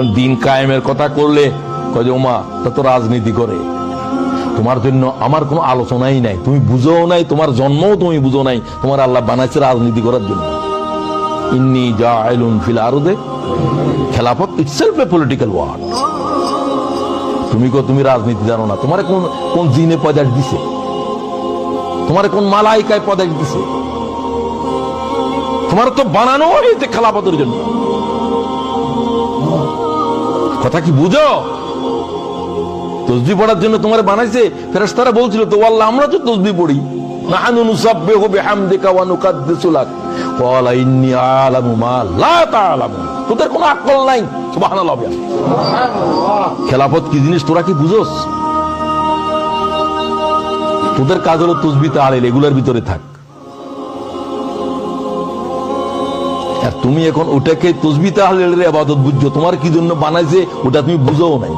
দিন কায়েমের কথা করলে কয় যে ওমা তা তো রাজনীতি করে। তোমার জন্য আমার কোনো আলোচনাই নাই। তুমি বুঝো নাই, তোমার জন্মও তুমি বুঝো নাই। তোমার আল্লাহ বানাইছে রাজনীতি করার জন্য। ইন্নি জাইলুন ফিল আরদে। খেলাফত ইটসেলফ এ পলিটিক্যাল ওয়ার্ড তুমি কো, তুমি রাজনীতি জানো না। তোমার কোন কোন জিনে পদার্থ দিছে? তোমার কোন মালাইকায় পদার্থ দিছে? তোমার তো বানানো হয়েছে খেলাফতের জন্য। কথা কি বুঝো? তসবি পড়ার জন্য তোমার বানাইছে ফেরেশতারা বলছিল তো আল্লাহ আমরা তো তসবি পড়ি। নাহানু নুসাব্বিহু বিহামদিকা ওয়া নুকাদ্দিসু লাক। ক্বালা ইন্নী আ'লামু মা লা তা'লামুন তোদের কোনো আকল নাই। সুবহানাল্লাহ। খেলাফত কি জিনিস তোরা কি বুঝোস? তোদের কাজ হলো তসবি তাহলিল এগুলোর ভিতরে থাক। তুমি এখন ওটাকে তসবি তাহলে আবাদত বুঝছ। তোমার কি জন্য বানাইছে, ওটা তুমি বুঝো নাই।